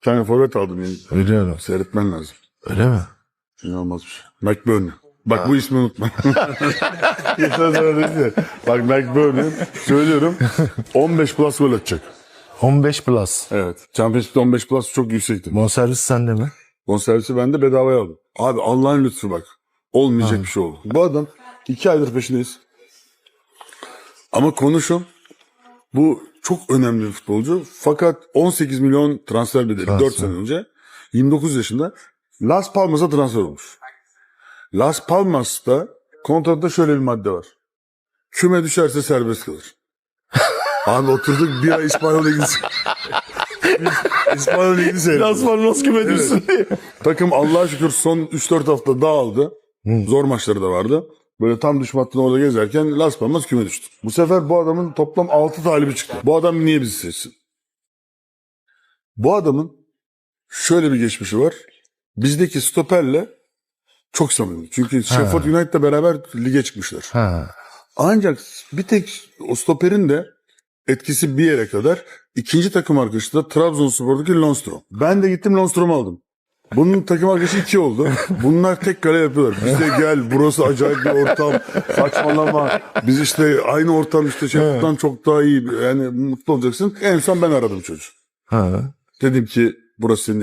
Bir tane forvet aldım yeni. Biliyorum. Seyretmen lazım. Öyle mi? İnanılmaz bir şey. McBurney. Bak bu ismi unutma. Dedi ya. Bak McBurney söylüyorum 15 plus gol atacak. 15 plus. Evet. Championship'te 15 plus çok yüksekti. Bonservis sende mi? Bonservisi ben de bedavaya aldım. Abi Allah'ın lütfu bak. Olmayacak bir şey oldu. Bu adam iki aydır peşindeyiz. Ama konu şu. Bu çok önemli bir futbolcu. Fakat 18 milyon transfer bedeli Transfer. 4 sene önce. 29 yaşında Las Palmas'a transfer olmuş. Las Palmas'ta kontratta şöyle bir madde var. Küme düşerse serbest kalır. Abi oturduk bir ay İspanyol Ligisi. İspanyol Ligisi seyrettik. Palmas küme düşsün diye. Takım Allah'a şükür son 3-4 hafta dağıldı. Zor maçları da vardı. Böyle tam düşme orada gezerken Las Palmas küme düştü. Bu sefer bu adamın toplam 6 talibi çıktı. Bu adam niye bizi seçsin? Bu adamın şöyle bir geçmişi var. Bizdeki stoperle çok samimi. Çünkü Sheffield United'la beraber lige çıkmışlar. Ha. Ancak bir tek o stoperin de etkisi bir yere kadar. İkinci takım arkadaşı da Trabzonspor'daki Lundstrom. Ben de gittim Lundstrom'u aldım. Bunun takım arkadaşı iki oldu. Bunlar tek kale yapıyorlar. Biz de gel burası acayip bir ortam. Saçmalama. Biz işte aynı ortam işte Sheffield'dan çok daha iyi. Yani mutlu olacaksın. En son ben aradım çocuğu. Ha. Dedim ki burası senin